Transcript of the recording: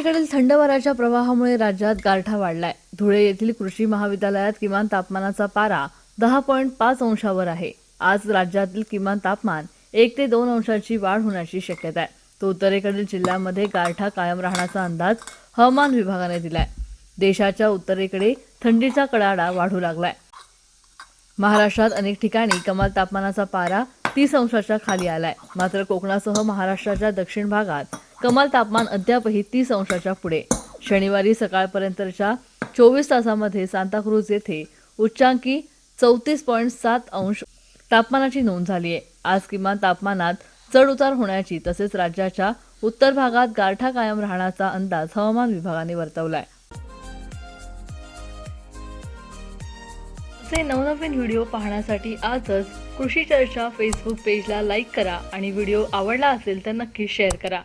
उत्तरेकडील थंड वाऱ्याच्या प्रवाहामुळे राज्यात गारठा वाढलाय. धुळे येथील कृषी महाविद्यालयात किमान तापमानाचा पारा दहा पॉईंट पाच अंशावर आहे. आज राज्यातील किमान तापमान एक ते दोन अंशाची वाढ होण्याची शक्यता आहे. तो उत्तरेकडील जिल्ह्यांमध्ये गारठा कायम राहण्याचा अंदाज हवामान विभागाने दिलाय. देशाच्या उत्तरेकडे थंडीचा कडाडा वाढू लागलाय. महाराष्ट्रात अनेक ठिकाणी कमाल तापमानाचा पारा तीस अंशाच्या खाली आलाय. मात्र कोकणासह महाराष्ट्राच्या दक्षिण भागात कमाल तापमान अद्यापही तीस अंशाच्या पुढे. शनिवारी सकाळपर्यंतच्या चोवीस तासामध्ये सांताक्रूज येथे उच्चांकी चौतीस पॉईंट सात अंश तापमानाची नोंद झाली आहे आज किमान तापमानात चढ उतार होण्याची तसेच राज्याच्या उत्तर भागात गारठा कायम राहण्याचा अंदाज हवामान विभागाने वर्तवलाय. असे नवनवीन व्हिडिओ पाहण्यासाठी आजच कृषी चर्चा फेसबुक पेजला लाईक करा आणि व्हिडिओ आवडला असेल तर नक्की शेअर करा.